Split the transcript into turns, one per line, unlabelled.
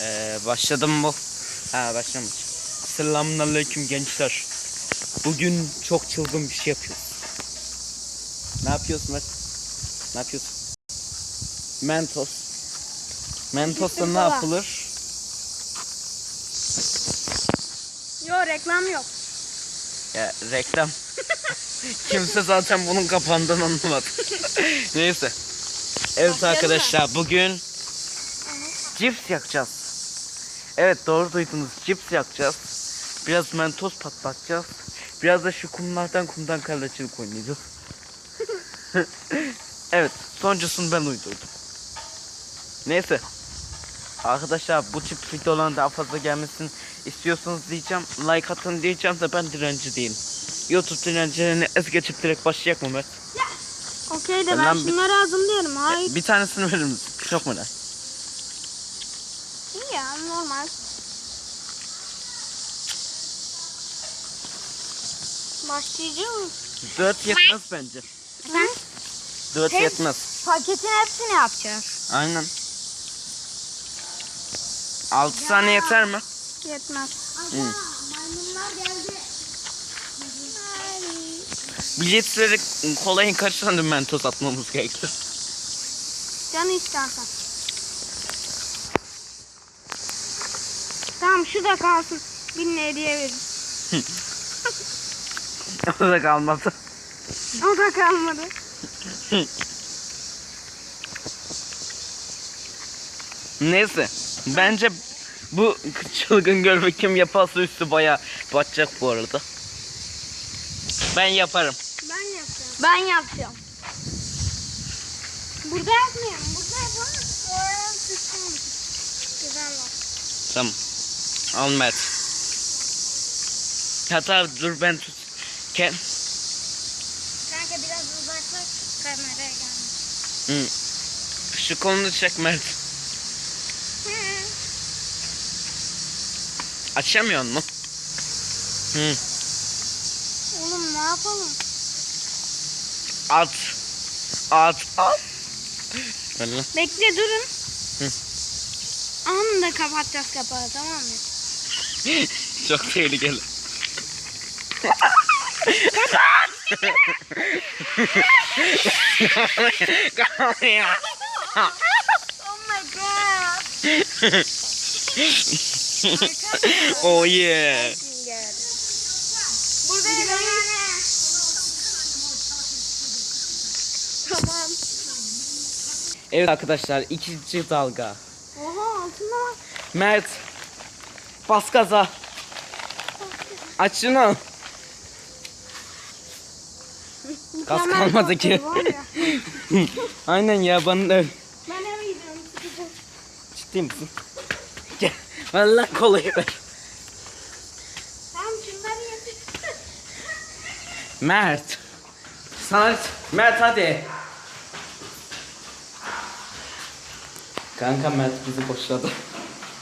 Ee, başladım mı? Ha başlamış. Selamünaleyküm gençler. Bugün çok çılgın bir şey yapıyoruz. Ne yapıyorsun Mert? Ne yapıyorsun? Mentos. Mentos'ta ne
kola.
yapılır?
Yo reklam yok.
Ya reklam. Kimse zaten bunun kapandığını anlamadı. Neyse. Evet
Başlayalım
arkadaşlar bugün cips yakacağız. Evet doğru duydunuz cips yakacağız. Biraz mentos patlatacağız. Biraz da şu kumlardan kumdan kalecilik oynayacağız. evet sonuncusunu ben uydurdum. Neyse. Arkadaşlar bu tip videoların daha fazla gelmesini istiyorsanız diyeceğim. Like atın diyeceğim de ben direnci değilim. YouTube direncilerini ez geçip direkt başlayak mı Mert?
Okey de
Ben
ben
bir-
şunları lazım diyorum. Hayır.
Bir tanesini verir misin? Çok merak.
Ya normal. Başlayacağım.
Dört yetmez bence.
Sen
Dört
Hem-
yetmez.
paketin hepsini yapacağız.
Aynen. Altı tane yeter mi?
Yetmez.
Hı.
Maymunlar geldi.
Bir litrelik kolayın kaç tane mentos atmamız gerekiyor?
Canı istersen. Tamam şu da kalsın. Birine hediye verin.
o da kalmadı.
O da kalmadı.
Neyse. Bence bu çılgın görme kim yaparsa üstü baya batacak bu arada. Ben yaparım.
Ben yapacağım. Ben yapacağım. Burada yapmayalım. Burada yapalım. Sıçsın. Güzel var.
Tamam. Al Mert. Hatta dur ben tut. Ken.
Kanka biraz uzaklaş kameraya gelme.
Hı. Şu kolunu çek Mert. Açamıyor mu? Hı.
Oğlum ne yapalım?
At. At. At.
Bekle durun.
Hı.
Anında kapatacağız kapağı tamam mı?
Çok tehlikeli. Kalmıyor.
Oh my god.
oh yeah.
Burada yani. Tamam.
Evet arkadaşlar ikinci dalga.
Oha altında var.
Mert. Bas gaza. Aç şunu. Gaz kalmadı ki. Aynen ya bana da
Ben eve gidiyorum.
ciddi misin? Gel. Valla kolayı ver.
Tamam şunları getir.
Mert. Sana Mert hadi. Kanka Mert bizi boşladı.